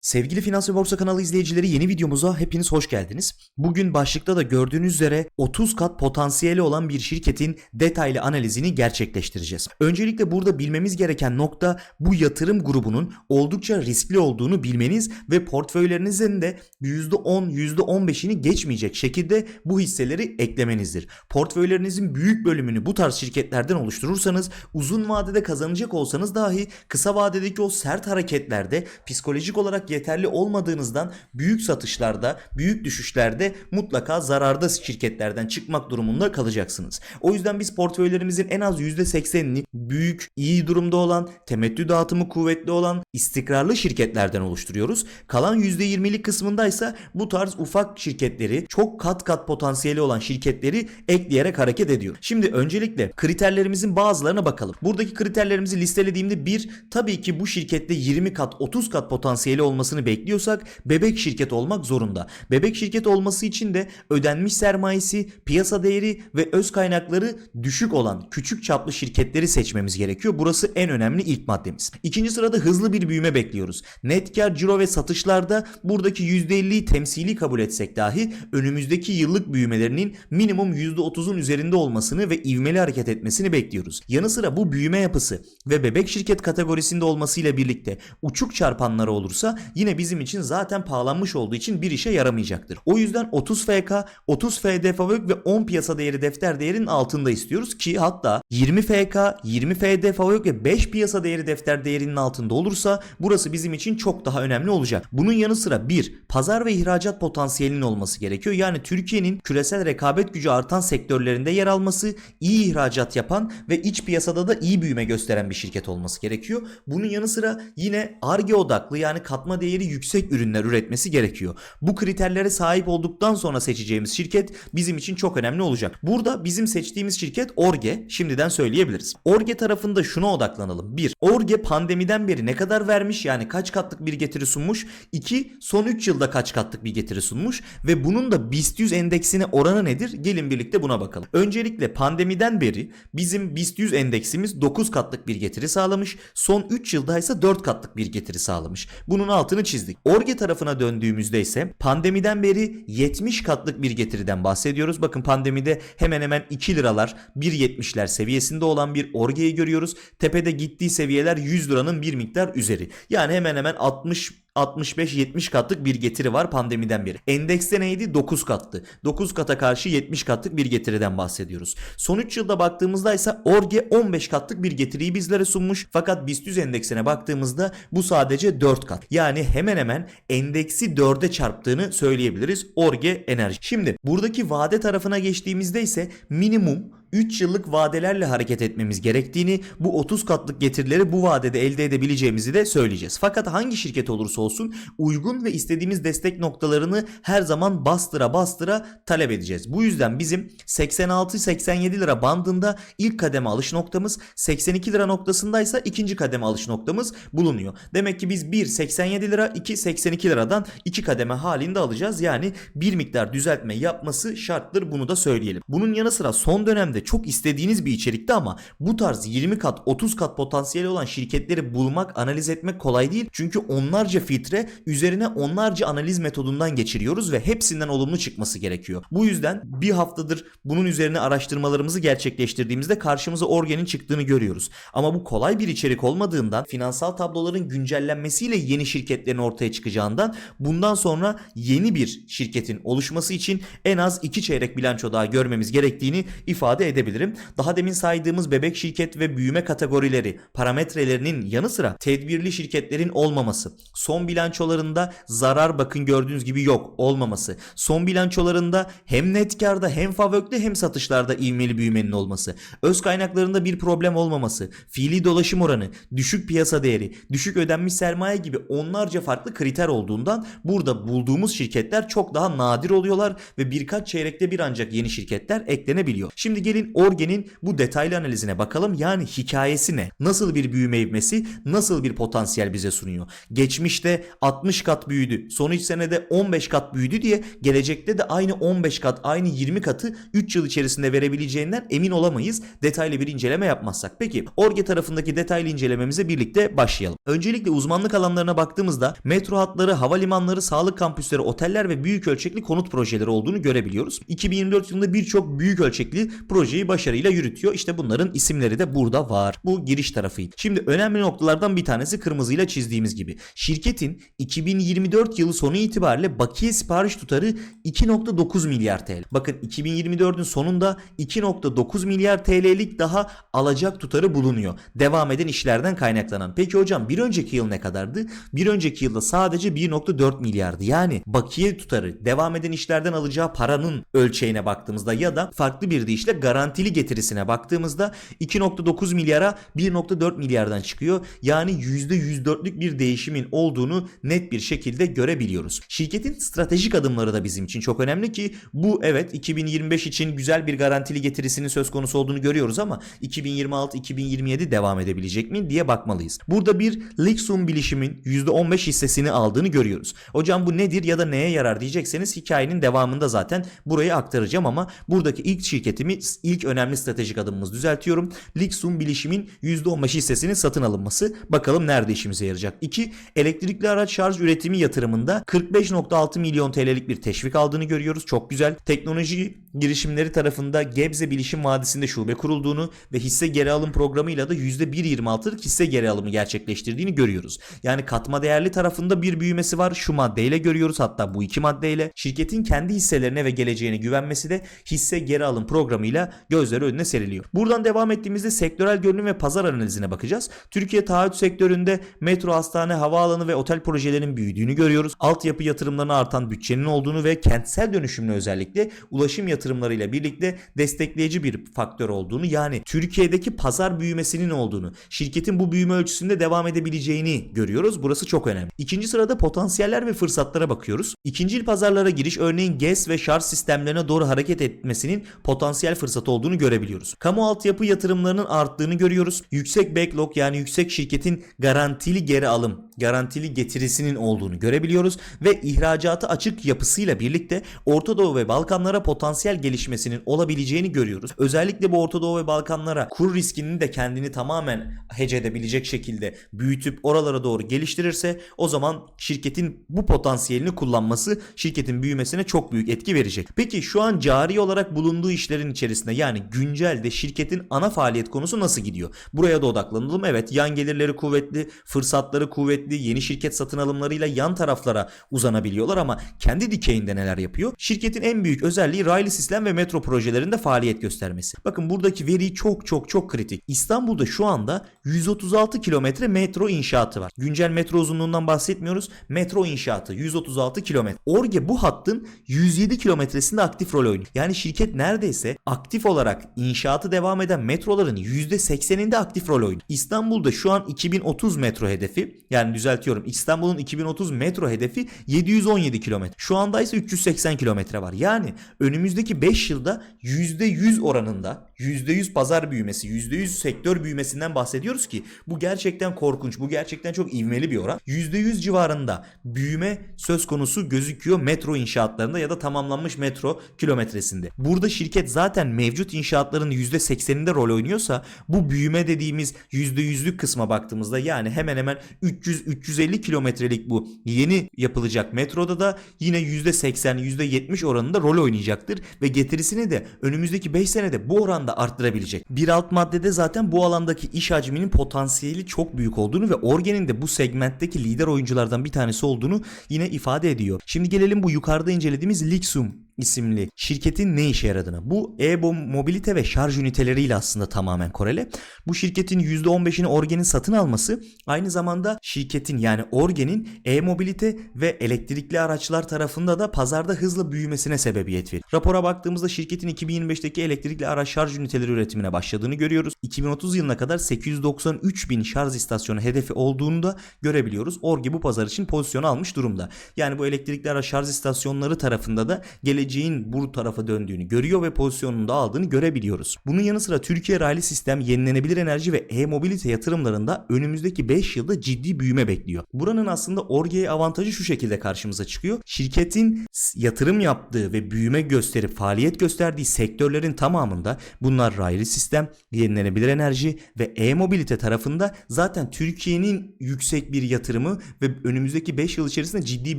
Sevgili Finans ve Borsa kanalı izleyicileri yeni videomuza hepiniz hoş geldiniz. Bugün başlıkta da gördüğünüz üzere 30 kat potansiyeli olan bir şirketin detaylı analizini gerçekleştireceğiz. Öncelikle burada bilmemiz gereken nokta bu yatırım grubunun oldukça riskli olduğunu bilmeniz ve portföylerinizin de %10, %15'ini geçmeyecek şekilde bu hisseleri eklemenizdir. Portföylerinizin büyük bölümünü bu tarz şirketlerden oluşturursanız uzun vadede kazanacak olsanız dahi kısa vadedeki o sert hareketlerde psikolojik olarak yeterli olmadığınızdan büyük satışlarda, büyük düşüşlerde mutlaka zararda şirketlerden çıkmak durumunda kalacaksınız. O yüzden biz portföylerimizin en az %80'ini büyük, iyi durumda olan, temettü dağıtımı kuvvetli olan, istikrarlı şirketlerden oluşturuyoruz. Kalan %20'lik kısmındaysa bu tarz ufak şirketleri, çok kat kat potansiyeli olan şirketleri ekleyerek hareket ediyor. Şimdi öncelikle kriterlerimizin bazılarına bakalım. Buradaki kriterlerimizi listelediğimde bir, tabii ki bu şirkette 20 kat, 30 kat potansiyeli olmasını bekliyorsak bebek şirket olmak zorunda. Bebek şirket olması için de ödenmiş sermayesi, piyasa değeri ve öz kaynakları düşük olan küçük çaplı şirketleri seçmemiz gerekiyor. Burası en önemli ilk maddemiz. İkinci sırada hızlı bir büyüme bekliyoruz. Net kar, ciro ve satışlarda buradaki %50'yi temsili kabul etsek dahi önümüzdeki yıllık büyümelerinin minimum %30'un üzerinde olmasını ve ivmeli hareket etmesini bekliyoruz. Yanı sıra bu büyüme yapısı ve bebek şirket kategorisinde olmasıyla birlikte uçuk çarpanları olursa yine bizim için zaten pahalanmış olduğu için bir işe yaramayacaktır. O yüzden 30 FK, 30 FD FAVÖK ve 10 piyasa değeri defter değerinin altında istiyoruz ki hatta 20 FK, 20 FD FAVÖK ve 5 piyasa değeri defter değerinin altında olursa burası bizim için çok daha önemli olacak. Bunun yanı sıra bir pazar ve ihracat potansiyelinin olması gerekiyor. Yani Türkiye'nin küresel rekabet gücü artan sektörlerinde yer alması, iyi ihracat yapan ve iç piyasada da iyi büyüme gösteren bir şirket olması gerekiyor. Bunun yanı sıra yine ARGE odaklı yani katma değeri yüksek ürünler üretmesi gerekiyor. Bu kriterlere sahip olduktan sonra seçeceğimiz şirket bizim için çok önemli olacak. Burada bizim seçtiğimiz şirket Orge. Şimdiden söyleyebiliriz. Orge tarafında şuna odaklanalım. 1. Orge pandemiden beri ne kadar vermiş yani kaç katlık bir getiri sunmuş? 2. Son 3 yılda kaç katlık bir getiri sunmuş? Ve bunun da BIST 100 endeksine oranı nedir? Gelin birlikte buna bakalım. Öncelikle pandemiden beri bizim BIST 100 endeksimiz 9 katlık bir getiri sağlamış. Son 3 yılda ise 4 katlık bir getiri sağlamış. Bunun altını çizdik. Orge tarafına döndüğümüzde ise pandemiden beri 70 katlık bir getiriden bahsediyoruz. Bakın pandemide hemen hemen 2 liralar 1.70'ler seviyesinde olan bir Orge'yi görüyoruz. Tepede gittiği seviyeler 100 liranın bir miktar üzeri. Yani hemen hemen 60 65-70 katlık bir getiri var pandemiden beri. Endekste neydi? 9 kattı. 9 kata karşı 70 katlık bir getiriden bahsediyoruz. Son 3 yılda baktığımızda ise Orge 15 katlık bir getiriyi bizlere sunmuş. Fakat BIST 100 endeksine baktığımızda bu sadece 4 kat. Yani hemen hemen endeksi 4'e çarptığını söyleyebiliriz Orge Enerji. Şimdi buradaki vade tarafına geçtiğimizde ise minimum 3 yıllık vadelerle hareket etmemiz gerektiğini, bu 30 katlık getirileri bu vadede elde edebileceğimizi de söyleyeceğiz. Fakat hangi şirket olursa olsun uygun ve istediğimiz destek noktalarını her zaman bastıra bastıra talep edeceğiz. Bu yüzden bizim 86-87 lira bandında ilk kademe alış noktamız, 82 lira noktasındaysa ikinci kademe alış noktamız bulunuyor. Demek ki biz 1 87 lira, 2 82 liradan iki kademe halinde alacağız. Yani bir miktar düzeltme yapması şarttır bunu da söyleyelim. Bunun yanı sıra son dönemde çok istediğiniz bir içerikti ama bu tarz 20 kat 30 kat potansiyeli olan şirketleri bulmak analiz etmek kolay değil. Çünkü onlarca filtre üzerine onlarca analiz metodundan geçiriyoruz ve hepsinden olumlu çıkması gerekiyor. Bu yüzden bir haftadır bunun üzerine araştırmalarımızı gerçekleştirdiğimizde karşımıza Orgen'in çıktığını görüyoruz. Ama bu kolay bir içerik olmadığından finansal tabloların güncellenmesiyle yeni şirketlerin ortaya çıkacağından bundan sonra yeni bir şirketin oluşması için en az 2 çeyrek bilanço daha görmemiz gerektiğini ifade edebilirim. Daha demin saydığımız bebek şirket ve büyüme kategorileri parametrelerinin yanı sıra tedbirli şirketlerin olmaması, son bilançolarında zarar bakın gördüğünüz gibi yok olmaması, son bilançolarında hem net karda hem favökte hem satışlarda ivmeli büyümenin olması, öz kaynaklarında bir problem olmaması, fiili dolaşım oranı, düşük piyasa değeri, düşük ödenmiş sermaye gibi onlarca farklı kriter olduğundan burada bulduğumuz şirketler çok daha nadir oluyorlar ve birkaç çeyrekte bir ancak yeni şirketler eklenebiliyor. Şimdi gelin gelin Orge'nin bu detaylı analizine bakalım. Yani hikayesi ne? Nasıl bir büyüme ivmesi, nasıl bir potansiyel bize sunuyor? Geçmişte 60 kat büyüdü, son 3 senede 15 kat büyüdü diye gelecekte de aynı 15 kat, aynı 20 katı 3 yıl içerisinde verebileceğinden emin olamayız. Detaylı bir inceleme yapmazsak. Peki Orge tarafındaki detaylı incelememize birlikte başlayalım. Öncelikle uzmanlık alanlarına baktığımızda metro hatları, havalimanları, sağlık kampüsleri, oteller ve büyük ölçekli konut projeleri olduğunu görebiliyoruz. 2024 yılında birçok büyük ölçekli projeyi başarıyla yürütüyor. İşte bunların isimleri de burada var. Bu giriş tarafıydı. Şimdi önemli noktalardan bir tanesi kırmızıyla çizdiğimiz gibi. Şirketin 2024 yılı sonu itibariyle bakiye sipariş tutarı 2.9 milyar TL. Bakın 2024'ün sonunda 2.9 milyar TL'lik daha alacak tutarı bulunuyor. Devam eden işlerden kaynaklanan. Peki hocam bir önceki yıl ne kadardı? Bir önceki yılda sadece 1.4 milyardı. Yani bakiye tutarı devam eden işlerden alacağı paranın ölçeğine baktığımızda ya da farklı bir deyişle garantili getirisine baktığımızda 2.9 milyara 1.4 milyardan çıkıyor. Yani %104'lük bir değişimin olduğunu net bir şekilde görebiliyoruz. Şirketin stratejik adımları da bizim için çok önemli ki bu evet 2025 için güzel bir garantili getirisinin söz konusu olduğunu görüyoruz ama 2026-2027 devam edebilecek mi diye bakmalıyız. Burada bir Lixum bilişimin %15 hissesini aldığını görüyoruz. Hocam bu nedir ya da neye yarar diyecekseniz hikayenin devamında zaten burayı aktaracağım ama buradaki ilk şirketimiz ilk önemli stratejik adımımız düzeltiyorum. Lixum bilişimin %15 hissesinin satın alınması. Bakalım nerede işimize yarayacak. 2. Elektrikli araç şarj üretimi yatırımında 45.6 milyon TL'lik bir teşvik aldığını görüyoruz. Çok güzel. Teknoloji girişimleri tarafında Gebze Bilişim Vadisi'nde şube kurulduğunu ve hisse geri alım programıyla da %1.26'lık hisse geri alımı gerçekleştirdiğini görüyoruz. Yani katma değerli tarafında bir büyümesi var. Şu maddeyle görüyoruz hatta bu iki maddeyle. Şirketin kendi hisselerine ve geleceğine güvenmesi de hisse geri alım programıyla gözleri önüne seriliyor. Buradan devam ettiğimizde sektörel görünüm ve pazar analizine bakacağız. Türkiye taahhüt sektöründe metro, hastane, havaalanı ve otel projelerinin büyüdüğünü görüyoruz. Altyapı yatırımlarına artan bütçenin olduğunu ve kentsel dönüşümle özellikle ulaşım yatırımlarıyla birlikte destekleyici bir faktör olduğunu yani Türkiye'deki pazar büyümesinin olduğunu, şirketin bu büyüme ölçüsünde devam edebileceğini görüyoruz. Burası çok önemli. İkinci sırada potansiyeller ve fırsatlara bakıyoruz. İkincil pazarlara giriş örneğin GES ve şarj sistemlerine doğru hareket etmesinin potansiyel fırsat olduğunu görebiliyoruz. Kamu altyapı yatırımlarının arttığını görüyoruz. Yüksek backlog yani yüksek şirketin garantili geri alım, garantili getirisinin olduğunu görebiliyoruz ve ihracatı açık yapısıyla birlikte Orta Doğu ve Balkanlara potansiyel gelişmesinin olabileceğini görüyoruz. Özellikle bu Orta Doğu ve Balkanlara kur riskinin de kendini tamamen hece edebilecek şekilde büyütüp oralara doğru geliştirirse o zaman şirketin bu potansiyelini kullanması şirketin büyümesine çok büyük etki verecek. Peki şu an cari olarak bulunduğu işlerin içerisinde yani güncelde şirketin ana faaliyet konusu nasıl gidiyor? Buraya da odaklanalım. Evet yan gelirleri kuvvetli, fırsatları kuvvetli, yeni şirket satın alımlarıyla yan taraflara uzanabiliyorlar ama kendi dikeyinde neler yapıyor? Şirketin en büyük özelliği raylı sistem ve metro projelerinde faaliyet göstermesi. Bakın buradaki veri çok çok çok kritik. İstanbul'da şu anda 136 kilometre metro inşaatı var. Güncel metro uzunluğundan bahsetmiyoruz. Metro inşaatı 136 kilometre. Orge bu hattın 107 kilometresinde aktif rol oynuyor. Yani şirket neredeyse aktif olarak inşaatı devam eden metroların %80'inde aktif rol oynuyor. İstanbul'da şu an 2030 metro hedefi yani düzeltiyorum İstanbul'un 2030 metro hedefi 717 kilometre. Şu anda ise 380 kilometre var. Yani önümüzdeki 5 yılda %100 oranında %100 pazar büyümesi, %100 sektör büyümesinden bahsediyoruz ki bu gerçekten korkunç. Bu gerçekten çok ivmeli bir oran. %100 civarında büyüme söz konusu gözüküyor metro inşaatlarında ya da tamamlanmış metro kilometresinde. Burada şirket zaten mevcut inşaatların %80'inde rol oynuyorsa bu büyüme dediğimiz %100'lük kısma baktığımızda yani hemen hemen 300-350 kilometrelik bu yeni yapılacak metroda da yine %80 %70 oranında rol oynayacaktır ve getirisini de önümüzdeki 5 senede bu oranda arttırabilecek. Bir alt maddede zaten bu alandaki iş hacminin potansiyeli çok büyük olduğunu ve Orgen'in de bu segmentteki lider oyunculardan bir tanesi olduğunu yine ifade ediyor. Şimdi gelelim bu yukarıda incelediğimiz Lixum isimli şirketin ne işe yaradığını. Bu e-mobilite ve şarj üniteleriyle aslında tamamen korele. Bu şirketin %15'ini Orgen'in satın alması aynı zamanda şirketin yani Orgen'in e-mobilite ve elektrikli araçlar tarafında da pazarda hızla büyümesine sebebiyet verir. Rapora baktığımızda şirketin 2025'teki elektrikli araç şarj üniteleri üretimine başladığını görüyoruz. 2030 yılına kadar 893 bin şarj istasyonu hedefi olduğunu da görebiliyoruz. Orge bu pazar için pozisyon almış durumda. Yani bu elektrikli araç şarj istasyonları tarafında da gelecek geleceğin bu tarafa döndüğünü görüyor ve pozisyonunu da aldığını görebiliyoruz. Bunun yanı sıra Türkiye raylı sistem yenilenebilir enerji ve e-mobilite yatırımlarında önümüzdeki 5 yılda ciddi büyüme bekliyor. Buranın aslında Orge'ye avantajı şu şekilde karşımıza çıkıyor. Şirketin yatırım yaptığı ve büyüme gösterip faaliyet gösterdiği sektörlerin tamamında bunlar raylı sistem, yenilenebilir enerji ve e-mobilite tarafında zaten Türkiye'nin yüksek bir yatırımı ve önümüzdeki 5 yıl içerisinde ciddi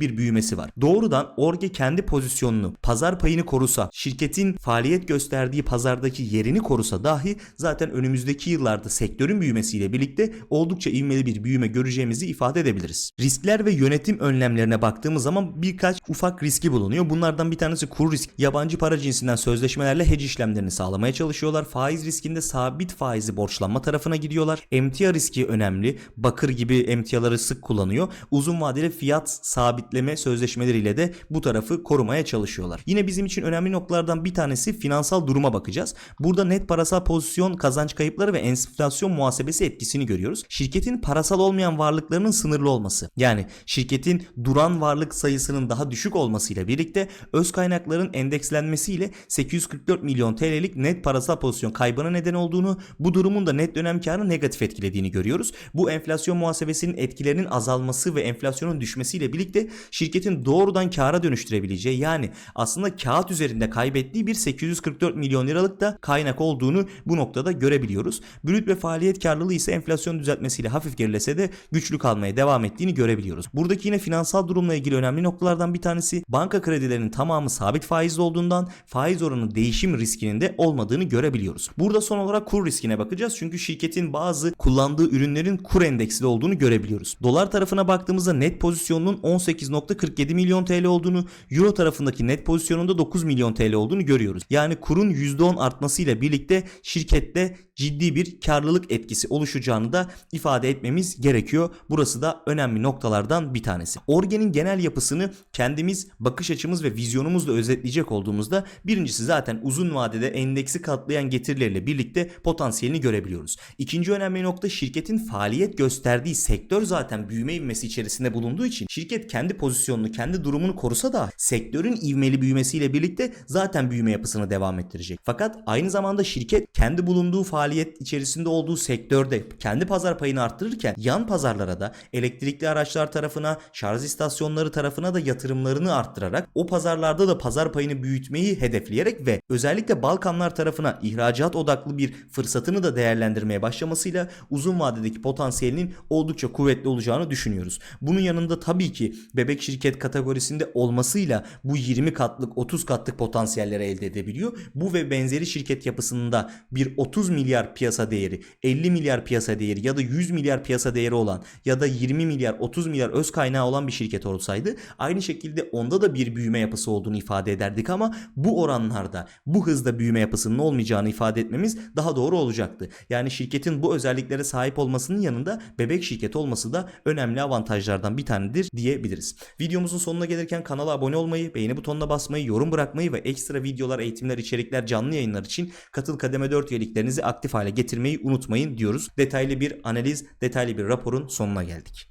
bir büyümesi var. Doğrudan Orge kendi pozisyonunu, pazar payını korusa, şirketin faaliyet gösterdiği pazardaki yerini korusa dahi zaten önümüzdeki yıllarda sektörün büyümesiyle birlikte oldukça ivmeli bir büyüme göreceğimizi ifade edebiliriz. Riskler ve yönetim önlemlerine baktığımız zaman birkaç ufak riski bulunuyor. Bunlardan bir tanesi kur risk. Yabancı para cinsinden sözleşmelerle hedge işlemlerini sağlamaya çalışıyorlar. Faiz riskinde sabit faizi borçlanma tarafına gidiyorlar. Emtia riski önemli. Bakır gibi emtiaları sık kullanıyor. Uzun vadeli fiyat sabitleme sözleşmeleriyle de bu tarafı korumaya çalışıyorlar. Yine bizim için önemli noktalardan bir tanesi finansal duruma bakacağız. Burada net parasal pozisyon, kazanç kayıpları ve enflasyon muhasebesi etkisini görüyoruz. Şirketin parasal olmayan varlıklarının sınırlı olması. Yani şirketin duran varlık sayısının daha düşük olmasıyla birlikte öz kaynakların endekslenmesiyle 844 milyon TL'lik net parasal pozisyon kaybına neden olduğunu, bu durumun da net dönem karını negatif etkilediğini görüyoruz. Bu enflasyon muhasebesinin etkilerinin azalması ve enflasyonun düşmesiyle birlikte şirketin doğrudan kara dönüştürebileceği yani kağıt üzerinde kaybettiği bir 844 milyon liralık da kaynak olduğunu bu noktada görebiliyoruz. Brüt ve faaliyet karlılığı ise enflasyon düzeltmesiyle hafif gerilese de güçlü kalmaya devam ettiğini görebiliyoruz. Buradaki yine finansal durumla ilgili önemli noktalardan bir tanesi banka kredilerinin tamamı sabit faizli olduğundan faiz oranı değişim riskinin de olmadığını görebiliyoruz. Burada son olarak kur riskine bakacağız çünkü şirketin bazı kullandığı ürünlerin kur endeksli olduğunu görebiliyoruz. Dolar tarafına baktığımızda net pozisyonunun 18.47 milyon TL olduğunu, euro tarafındaki net pozisyonunda 9 milyon TL olduğunu görüyoruz. Yani kurun %10 artmasıyla birlikte şirkette ciddi bir karlılık etkisi oluşacağını da ifade etmemiz gerekiyor. Burası da önemli noktalardan bir tanesi. Orgen'in genel yapısını kendimiz bakış açımız ve vizyonumuzla özetleyecek olduğumuzda birincisi zaten uzun vadede endeksi katlayan getirileriyle birlikte potansiyelini görebiliyoruz. İkinci önemli nokta şirketin faaliyet gösterdiği sektör zaten büyüme ivmesi içerisinde bulunduğu için şirket kendi pozisyonunu, kendi durumunu korusa da sektörün ivmeli büyümesiyle birlikte zaten büyüme yapısını devam ettirecek. Fakat aynı zamanda şirket kendi bulunduğu faaliyet içerisinde olduğu sektörde kendi pazar payını arttırırken yan pazarlara da elektrikli araçlar tarafına, şarj istasyonları tarafına da yatırımlarını arttırarak o pazarlarda da pazar payını büyütmeyi hedefleyerek ve özellikle Balkanlar tarafına ihracat odaklı bir fırsatını da değerlendirmeye başlamasıyla uzun vadedeki potansiyelinin oldukça kuvvetli olacağını düşünüyoruz. Bunun yanında tabii ki bebek şirket kategorisinde olmasıyla bu 20 katlık 30 katlık potansiyelleri elde edebiliyor. Bu ve benzeri şirket yapısında bir 30 milyar piyasa değeri, 50 milyar piyasa değeri ya da 100 milyar piyasa değeri olan ya da 20 milyar 30 milyar öz kaynağı olan bir şirket olsaydı aynı şekilde onda da bir büyüme yapısı olduğunu ifade ederdik ama bu oranlarda bu hızda büyüme yapısının olmayacağını ifade etmemiz daha doğru olacaktı. Yani şirketin bu özelliklere sahip olmasının yanında bebek şirket olması da önemli avantajlardan bir tanedir diyebiliriz. Videomuzun sonuna gelirken kanala abone olmayı, beğeni butonuna basmayı, yorum bırakmayı ve ekstra videolar, eğitimler, içerikler, canlı yayınlar için katıl kademe 4 üyeliklerinizi aktif hale getirmeyi unutmayın diyoruz. Detaylı bir analiz, detaylı bir raporun sonuna geldik.